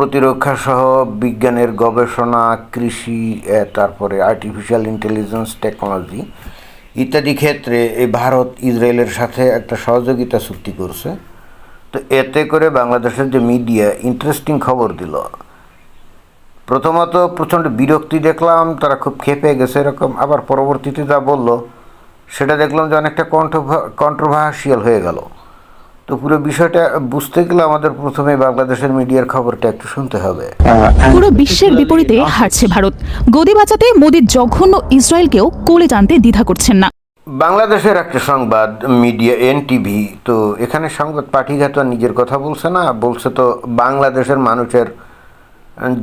প্রতিরক্ষা সহ বিজ্ঞানের গবেষণা, কৃষি তারপরে আর্টিফিশিয়াল ইন্টেলিজেন্স টেকনোলজি ইত্যাদি ক্ষেত্রে এই ভারত ইসরায়েলের সাথে একটা সহযোগিতা চুক্তি করছে। তো এতে করে বাংলাদেশের যে মিডিয়া ইন্টারেস্টিং খবর দিল। প্রথমত প্রচণ্ড বিরক্তি দেখলাম, তারা খুব খেপে গেছে এরকম। আবার পরবর্তীতে যা বলল, সেটা দেখলাম যে অনেকটা কন্ট্রো কন্ট্রোভার্সিয়াল হয়ে গেল। তো পুরো বিষয়টা বুঝতে গেলে আমাদের প্রথমে বাংলাদেশের মিডিয়ার খবরটা একটু শুনতে হবে। পুরো বিশ্বের বিপরীতে হারছে ভারত। গদি বাঁচাতে মোদীর জঘন্য ইসরায়েলকেও কোলে টানতে দ্বিধা করছেন না। বাংলাদেশের একটা সংবাদ মিডিয়া এনটিভি তো এখানে সংবাদ পাঠিকা তো আর নিজের কথা বলছে না বলছে তো বাংলাদেশের মানুষের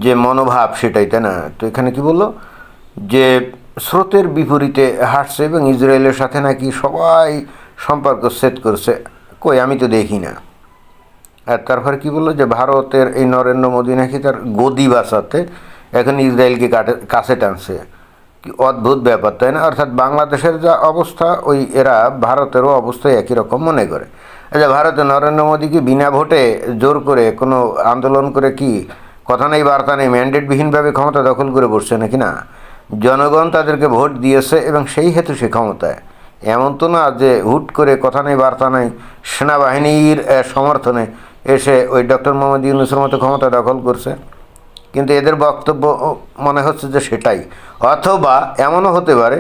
যে মনোভাব সেটাই তাই না? তো এখানে কি বলল? যে স্রোতের বিপরীতে হাঁটছে এবং ইসরায়েলের সাথে নাকি সবাই সম্পর্ক সেট করছে। কই, আমি তো দেখি না। আর তারপর কি বলল যে ভারতের এই নরেন্দ্র মোদী নাকি তার গদি বাঁচাতে এখন ইসরায়েলকে কাটে- কাছে টানছে। কি অদ্ভুত ব্যাপার, তাই না? অর্থাৎ বাংলাদেশের যা অবস্থা, ওই এরা ভারতেরও অবস্থা একই রকম মনে করে। আচ্ছা ভারতে নরেন্দ্র মোদীকে বিনা ভোটে জোর করে কোনো আন্দোলন করে কি কথা নেই, বার্তা নেই, ম্যান্ডেটবিহীনভাবে ক্ষমতা দখল করে বসছে নাকি না? জনগণ তাদেরকে ভোট দিয়েছে এবং সেই হেতু সে ক্ষমতায়। এমন তো না যে হুট করে কথা নেই, বার্তা নেই, সেনাবাহিনীর সমর্থনে এসে ওই ডক্টর মোহাম্মদ ইউনুসের মতো ক্ষমতা দখল করছে। কিন্তু এদের বক্তব্য মনে হচ্ছে যে সেটাই। অথবা এমনও হতে পারে,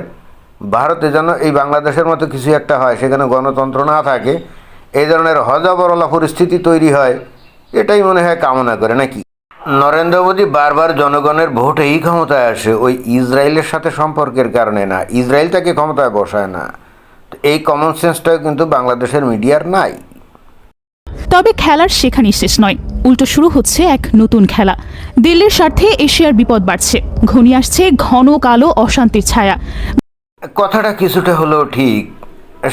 ভারতে যেন এই বাংলাদেশের মতো কিছু একটা হয়, সেখানে গণতন্ত্র না থাকে, এই ধরনের হজাবরলা পরিস্থিতি তৈরি হয়, এটাই মনে হয় কামনা করে, নাকি? নরেন্দ্র মোদী বারবার জনগণের ভোটেই ক্ষমতায় আসে, ওই ইসরায়েলের সাথে সম্পর্কের কারণে না। ইসরায়েল তাকে ক্ষমতায় বসায় না। এই কমন সেন্সটাও কিন্তু বাংলাদেশের মিডিয়ার নাই। তবে খেলার সেখানেই শেষ নয়। উল্টো শুরু হচ্ছে এক নতুন খেলা। দিল্লির স্বার্থে এশিয়ার বিপদ বাড়ছে। ঘনিয়ে আসছে ঘন কালো অশান্তির ছায়া। কথাটা কিছুটা হলেও ঠিক।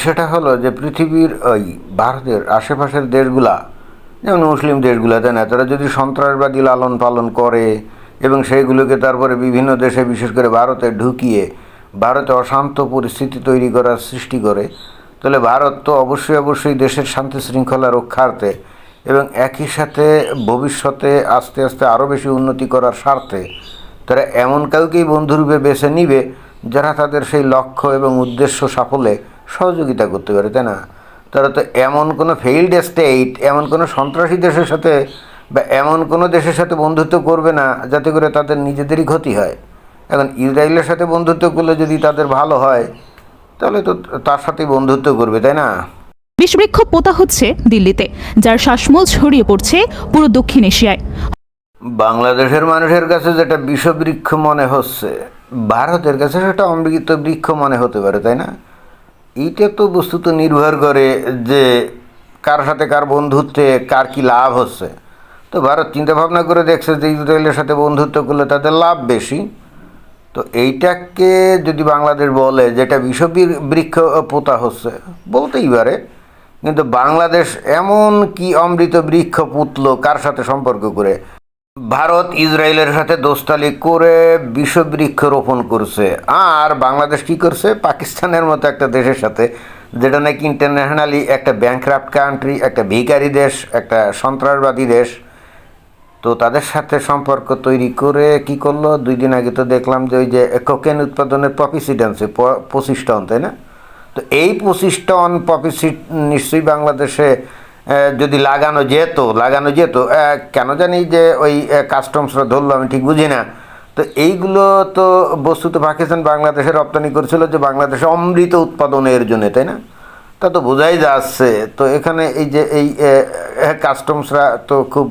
সেটা হলো যে পৃথিবীর ওই ভারতের আশেপাশের দেশগুলা যেমন মুসলিম দেশগুলা তাই না তারা যদি সন্ত্রাসবাদী লালন পালন করে এবং সেইগুলোকে তারপরে বিভিন্ন দেশে বিশেষ করে ভারতে ঢুকিয়ে ভারতে অশান্ত পরিস্থিতি তৈরি করার সৃষ্টি করে, তাহলে ভারত তো অবশ্যই অবশ্যই দেশের শান্তি শৃঙ্খলা রক্ষার্থে এবং একই সাথে ভবিষ্যতে আস্তে আস্তে আরও বেশি উন্নতি করার স্বার্থে, তারা এমন কাউকেই বন্ধুরূপে বেছে নিবে যারা তাদের সেই লক্ষ্য এবং উদ্দেশ্য সাফল্যে সহযোগিতা করতে পারে, তাই না? তারা তো এমন কোনো ফেইল্ড স্টেট এমন কোনো সন্ত্রাসী দেশের সাথে বা এমন কোনো দেশের সাথে বন্ধুত্ব করবে না যাতে করে তাদের নিজেদেরই ক্ষতি হয়। এখন ইসরায়েলের সাথে বন্ধুত্ব করলে যদি তাদের ভালো হয় তাহলে তো তার সাথেই বন্ধুত্ব করবে তাই না? বিষবৃক্ষ পোতা হচ্ছে দিল্লিতে যার শ্বাসমূল ছড়িয়ে পড়ছে পুরো দক্ষিণ এশিয়ায়। বাংলাদেশের মানুষের কাছে যেটা বিষবৃক্ষ মনে হচ্ছে ভারতের কাছে সেটা অমৃত বৃক্ষ মনে হতে পারে তাই না? এইটা তো বস্তুত নির্ভর করে যে কার সাথে কার বন্ধুত্বে কার কি লাভ হচ্ছে। তো ভারত চিন্তা ভাবনা করে দেখছে যে ইসরায়েলের সাথে বন্ধুত্ব করলে তাদের লাভ বেশি। তো এইটাকে যদি বাংলাদেশ বলে যেটা বিষবীর বৃক্ষ পোতা হচ্ছে, বলতেই পারে। কিন্তু বাংলাদেশ এমন কি অমৃত বৃক্ষ পুতলো, কার সাথে সম্পর্ক করে? ভারত ইসরায়েলের সাথে দোস্তালি করে বিষবৃক্ষ রোপণ করছে। আর বাংলাদেশ কি করছে? পাকিস্তানের মতো একটা দেশের সাথে, যেটা নাকি ইন্টারন্যাশনালি একটা ব্যাংক্রাফ্ট কান্ট্রি একটা ভিখারি দেশ, একটা সন্ত্রাসবাদী দেশ। তো তাদের সাথে সম্পর্ক তৈরি করে কি করল? দুই দিন আগে তো দেখলাম যে ওই যে কোকেন উৎপাদনের প্রফিসিডেন্সি পঁচিশ টন তাই না? তো এই পঁচিশ টন প্রফিসিড নিশ্চয়ই বাংলাদেশে যদি লাগানো যেত লাগানো যেত কেন জানি যে ওই কাস্টমসরা ধরলো, আমি ঠিক বুঝি না। তো এইগুলো তো বস্তুত পাকিস্তান বাংলাদেশে রপ্তানি করেছিল যে বাংলাদেশে অমৃত উৎপাদনের জন্য, তাই না? তা তো বোঝাই যাচ্ছে। তো এখানে এই যে এই কাস্টমসরা তো খুব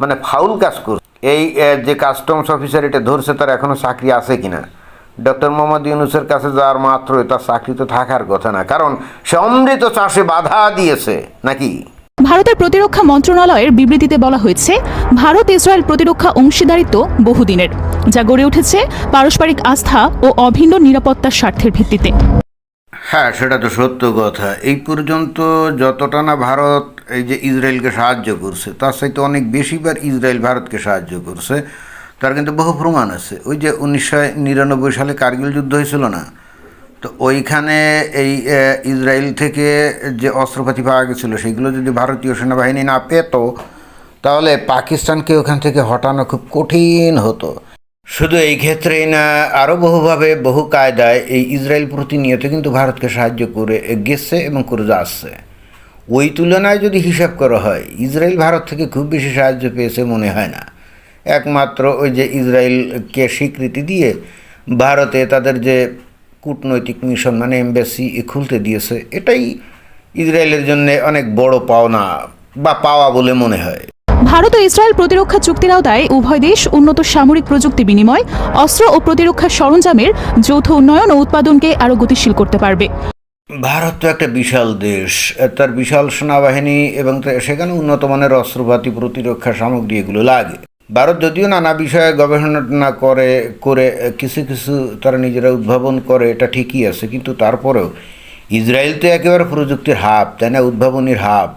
মানে ফাউল কাজ করছে। এই যে কাস্টমস অফিসার এটা ধরছে, তার এখনও চাকরি আছে কিনা? ডক্টর মোহাম্মদ ইউনুসের কাছে যাওয়ার মাত্রই তার চাকরি তো থাকার কথা না। কারণ সে অমৃত চাষে বাধা দিয়েছে, নাকি? ভারতের প্রতিরক্ষা মন্ত্রণালয়ের বিবৃতিতে বলা হয়েছে, ভারত ইসরায়েল প্রতিরক্ষা অংশীদারিত্ব বহুদিনের, যা গড়ে উঠেছে পারস্পরিক আস্থা ও অভিন্ন নিরাপত্তার স্বার্থের ভিত্তিতে। হ্যাঁ সেটা তো সত্য কথা। এই পর্যন্ত যতটা না ভারত এই যে ইসরায়েলকে সাহায্য করছে, তার সাথে অনেক বেশিবার ইসরায়েল ভারতকে সাহায্য করছে। তার কিন্তু বহু প্রমাণ আছে। ওই যে উনিশশো নিরানব্বই সালে কার্গিল যুদ্ধ হয়েছিল না? তো ওইখানে এই ইসরায়েল থেকে যে অস্ত্রপাতি পাওয়া গেছিল, সেগুলো যদি ভারতীয় সেনাবাহিনী না পেত, তাহলে পাকিস্তানকে ওখান থেকে হটানো খুব কঠিন হতো। শুধু এই ক্ষেত্রেই না আরও বহুভাবে বহু কায়দায় এই ইসরায়েল প্রতিনিয়ত কিন্তু ভারতকে সাহায্য করে গেছে এবং করে যাচ্ছে। ওই তুলনায় যদি হিসাব করা হয়, ইসরায়েল ভারত থেকে খুব বেশি সাহায্য পেয়েছে মনে হয় না। একমাত্র ওই যে ইসরায়েলকে স্বীকৃতি দিয়ে ভারতে তাদের যে কূটনৈতিক মিশন মানে এমবাসি খুলতে দিয়েছে, এটাই ইসরায়েলের জন্য অনেক বড় পাওনা বা পাওয়া বলে মনে হয়। ভারত ও ইসরায়েল প্রতিরক্ষা চুক্তির আওতায় উভয় দেশ উন্নত সামরিক প্রযুক্তি বিনিময়, অস্ত্র ও প্রতিরক্ষা সরঞ্জামের যৌথ উন্নয়ন ও উৎপাদনকে আরও গতিশীল করতে পারবে। ভারত তো একটা বিশাল দেশ, তার বিশাল সেনাবাহিনী এবং সেখানে উন্নত মানের অস্ত্রপাতি প্রতিরক্ষা সামগ্রী এগুলো লাগে। ভারত যদিও নানা বিষয়ে গবেষণা করে করে কিছু কিছু তারা নিজেরা উদ্ভাবন করে, এটা ঠিকই আছে, কিন্তু তারপরেও ইসরায়েল তো একেবারে প্রযুক্তির হাব, তাই না? উদ্ভাবনীর হাব।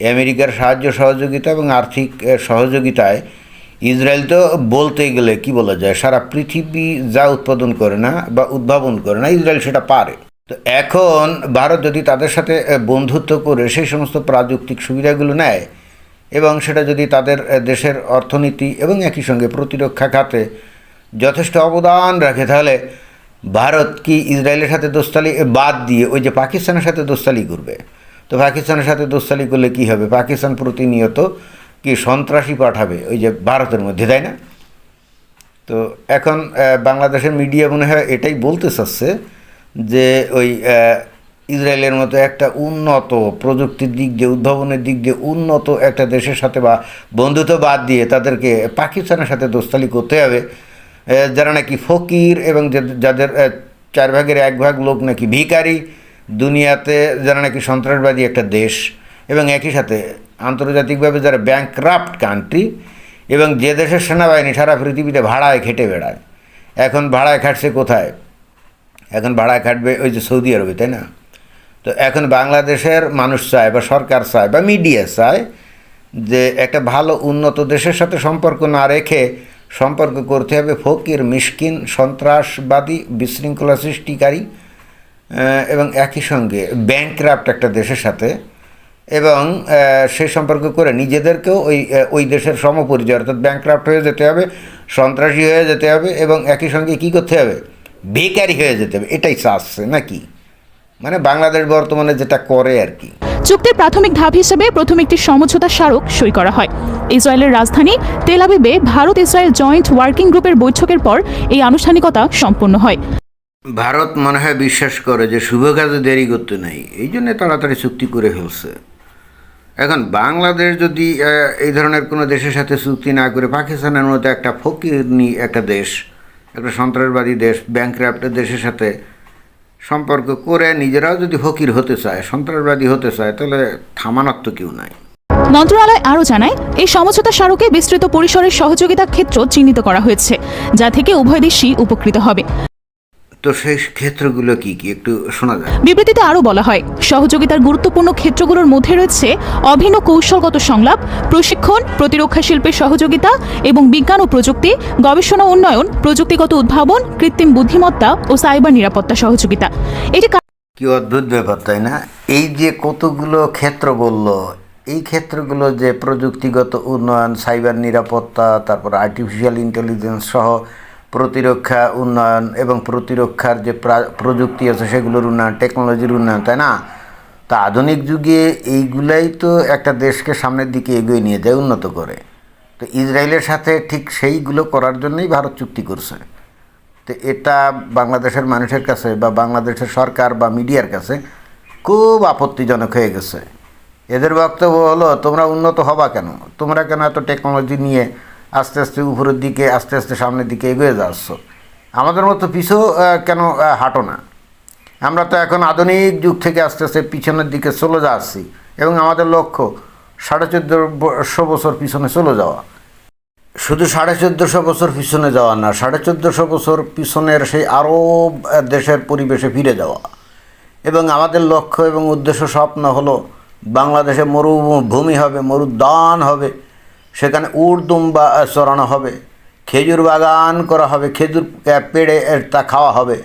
আমেরিকার সাহায্য, সহযোগিতা এবং আর্থিক সহযোগিতায় ইসরায়েল তো বলতে গেলে কি বলা যায়, সারা পৃথিবী যা উৎপাদন করে না বা উদ্ভাবন করে না, ইসরায়েল সেটা পারে। তো এখন ভারত যদি তাদের সাথে বন্ধুত্ব করে সেই সমস্ত প্রাযুক্তিক সুবিধাগুলো নেয় এবং সেটা যদি তাদের দেশের অর্থনীতি এবং একই সঙ্গে প্রতিরক্ষা খাতে যথেষ্ট অবদান রাখে, তাহলে ভারত কি ইসরায়েলের সাথে দোস্তালি বাদ দিয়ে ওই যে পাকিস্তানের সাথে দোস্তালি করবে? তো পাকিস্তানের সাথে দোস্তালি করলে কি হবে? পাকিস্তান প্রতিনিয়ত কি সন্ত্রাসী পাঠাবে? ওই যে ভারতের মধ্যে, তাই না? তো এখন বাংলাদেশের মিডিয়া মনে হয় এটাই বলতে চাচ্ছে যে ওই ইসরায়েলের মতো একটা উন্নত প্রযুক্তির দিক দিয়ে, উদ্ভাবনের দিক দিয়ে উন্নত একটা দেশের সাথে বা বন্ধুত্ব বাদ দিয়ে তাদেরকে পাকিস্তানের সাথে দোস্তালি করতে হবে। যারা নাকি ফকির এবং যাদের চার ভাগের এক ভাগ লোক নাকি ভিখারি দুনিয়াতে যারা নাকি সন্ত্রাসবাদী একটা দেশ এবং একই সাথে আন্তর্জাতিকভাবে যারা ব্যাংক্রাফ্ট কান্ট্রি এবং যে দেশের সেনাবাহিনী সারা পৃথিবীতে ভাড়ায় খেটে বেড়ায়, এখন ভাড়ায় খাটছে কোথায়? এখন ভাড়ায় খাটবে ওই যে সৌদি আরবে, তাই না? তো এখন বাংলাদেশের মানুষ চায় বা সরকার চায় বা মিডিয়া চায় যে একটা ভালো উন্নত দেশের সাথে সম্পর্ক না রেখে সম্পর্ক করতে হবে ফকির, মিসকিন, সন্ত্রাসবাদী, বিশৃঙ্খলা সৃষ্টিকারী এবং একই সঙ্গে ব্যাংক্রাফ্ট একটা দেশের সাথে, এবং সে সম্পর্ক করে নিজেদেরকেও ওই ওই দেশের সমপরিচয়, অর্থাৎ ব্যাংক্রাফ্ট হয়ে যেতে হবে, সন্ত্রাসী হয়ে যেতে হবে, এবং একই সঙ্গে কী করতে হবে? বেকারি হয়ে যেতে হবে, এটাই চাচ্ছে নাকি? মানে বাংলাদেশ বর্তমানে যেটা করে আর কি। চুক্তির প্রাথমিক ধাপ হিসেবে প্রথম একটি সমঝোতা স্মারক সই করা হয়। ইসরায়েলের রাজধানী তেলাবিবে ভারত ইসরায়েল জয়েন্ট ওয়ার্কিং গ্রুপের বৈঠকের পর এই আনুষ্ঠানিকতা সম্পন্ন হয়। ভারত মনে হয় বিশ্বাস করে যে শুভ কাজে দেরি করতে নেই। এই জন্য তাড়াতাড়ি চুক্তি করে ফেলছে। এখন বাংলাদেশ যদি এই ধরনের কোনো দেশের সাথে চুক্তি না করে, পাকিস্তানের মতো একটা ফকিরনি একটা দেশ, একটা সন্ত্রাসবাদী দেশ ব্যাংক্রাফ্টের দেশের সাথে সম্পর্ক করে নিজেরাও যদি ফকির হতে চায়, সন্ত্রাসবাদী হতে চায়, তাহলে থামানোর তো কেউ নাই। মন্ত্রণালয় আরও জানায়, এই সমঝোতা স্মারকে বিস্তৃত পরিসরের সহযোগিতা ক্ষেত্র চিহ্নিত করা হয়েছে, যা থেকে উভয় দেশই উপকৃত হবে। তো সেই ক্ষেত্রগুলো কি কি একটু শোনা যায় বিবৃতিতে আরও বলা হয় সহযোগিতার গুরুত্বপূর্ণ ক্ষেত্রগুলোর মধ্যে রয়েছে অভিন্ন কৌশলগত সংলাপ প্রশিক্ষণ প্রতিরক্ষা শিল্পের সহযোগিতা এবং বিজ্ঞান ও প্রযুক্তি গবেষণা উন্নয়ন প্রযুক্তিগত উদ্ভাবন কৃত্রিম বুদ্ধিমত্তা ও সাইবার নিরাপত্তা সহযোগিতা। এটি কি অদ্ভুত ব্যাপার তাই না? এই যে কতগুলো ক্ষেত্র বলল এই ক্ষেত্রগুলো যে প্রযুক্তিগত উন্নয়ন সাইবার নিরাপত্তা তারপর আর্টিফিশিয়াল ইন্টেলিজেন্স সহ প্রতিরক্ষা, উন্নয়ন এবং প্রতিরক্ষার যে প্রা- প্রযুক্তি আছে সেগুলোর উন্নয়ন টেকনোলজির উন্নয়ন, তাই না? তা আধুনিক যুগে এইগুলাই তো একটা দেশকে সামনের দিকে এগিয়ে নিয়ে যায় উন্নত করে। তো ইসরায়েলের সাথে ঠিক সেইগুলো করার জন্যই ভারত চুক্তি করছে। তো এটা বাংলাদেশের মানুষের কাছে বা বাংলাদেশের সরকার বা মিডিয়ার কাছে খুব আপত্তিজনক হয়ে গেছে। এদের বক্তব্য হলো, তোমরা উন্নত হবা কেন? তোমরা কেন এত টেকনোলজি নিয়ে আস্তে আস্তে উপরের দিকে, আস্তে আস্তে সামনের দিকে এগিয়ে যাচ্ছ। আমাদের মতো পিছু কেন হাঁটো না। আমরা তো এখন আধুনিক যুগ থেকে আস্তে আস্তে পিছনের দিকে চলে যাচ্ছি এবং আমাদের লক্ষ্য সাড়ে চোদ্দোশো বছর পিছনে চলে যাওয়া। শুধু সাড়ে চোদ্দোশো বছর পিছনে যাওয়া না, সাড়ে চোদ্দোশো বছর পিছনের সেই আরব দেশের পরিবেশে ফিরে যাওয়া। এবং আমাদের লক্ষ্য এবং উদ্দেশ্য স্বপ্ন হলো, বাংলাদেশে মরুভূমি হবে, মরুদ্যান হবে। সেখানে উড়দুম্বা চড়ানো হবে, খেজুর বাগান করা হবে, খেজুর পেড়ে তা খাওয়া হবে।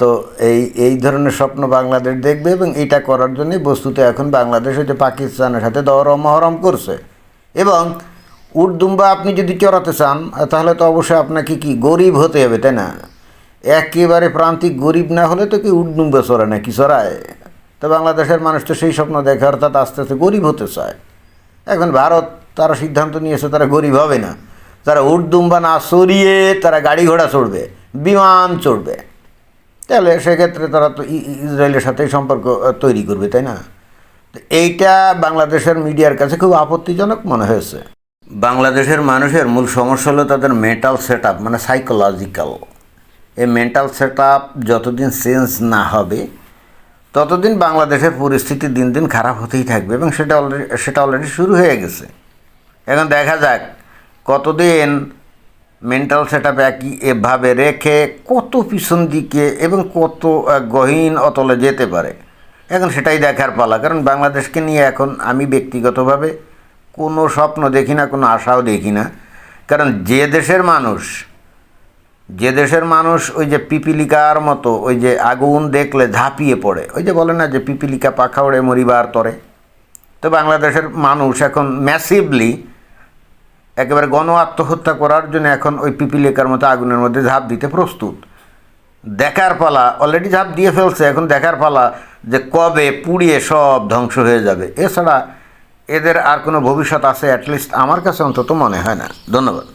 তো এই এই ধরনের স্বপ্ন বাংলাদেশ দেখবে এবং এটা করার জন্যই বস্তুতে এখন বাংলাদেশ হচ্ছে পাকিস্তানের সাথে দরম মহরম করছে। এবং উর্দুম্বা আপনি যদি চড়াতে চান, তাহলে তো অবশ্যই আপনাকে কি গরিব হতে হবে, তাই না? একেবারে প্রান্তিক গরিব না হলে তো কি উর্দুম্বা চড়ে না কি চড়ায়? তো বাংলাদেশের মানুষ তো সেই স্বপ্ন দেখে অর্থাৎ আস্তে আস্তে গরিব হতে চায়। এখন ভারত তারা সিদ্ধান্ত নিয়েছে, তারা গরিব হবে না। তারা উর্দুম্বা না সরিয়ে তারা গাড়ি ঘোড়া চড়বে, বিমান চড়বে। তাহলে সেক্ষেত্রে তারা তো ইসরায়েলের সাথেই সম্পর্ক তৈরি করবে, তাই না? তো এইটা বাংলাদেশের মিডিয়ার কাছে খুব আপত্তিজনক মনে হয়েছে। বাংলাদেশের মানুষের মূল সমস্যা হলো তাদের মেন্টাল সেট মানে সাইকোলজিক্যাল এই মেন্টাল সেট যতদিন চেঞ্জ না হবে ততদিন বাংলাদেশের পরিস্থিতি দিন দিন খারাপ হতেই থাকবে এবং সেটা অলরেডি সেটা অলরেডি শুরু হয়ে গেছে। এখন দেখা যাক কতদিন মেন্টাল সেট আপ একই এভাবে রেখে কত পিছন দিকে এবং কত গহীন অতলে যেতে পারে। এখন সেটাই দেখার পালা, কারণ বাংলাদেশকে নিয়ে এখন আমি ব্যক্তিগতভাবে কোনো স্বপ্ন দেখি না, কোনো আশাও দেখি না। কারণ যে দেশের মানুষ যে দেশের মানুষ ওই যে পিপিলিকার মতো, ওই যে আগুন দেখলে ঝাঁপিয়ে পড়ে, ওই যে বলে না যে পিপিলিকা পাখা ওড়ে মরিবার তরে? তো বাংলাদেশের মানুষ এখন ম্যাসিভলি একেবারে গণ আত্মহত্যা করার জন্য এখন ওই পিপিলিকার মতো আগুনের মধ্যে ঝাঁপ দিতে প্রস্তুত। দেখার পালা অলরেডি ঝাঁপ দিয়ে ফেলছে, এখন দেখার পালা যে কবে পুড়িয়ে সব ধ্বংস হয়ে যাবে। এছাড়া এদের আর কোনো ভবিষ্যৎ আছে অ্যাটলিস্ট আমার কাছে অন্তত মনে হয় না। ধন্যবাদ।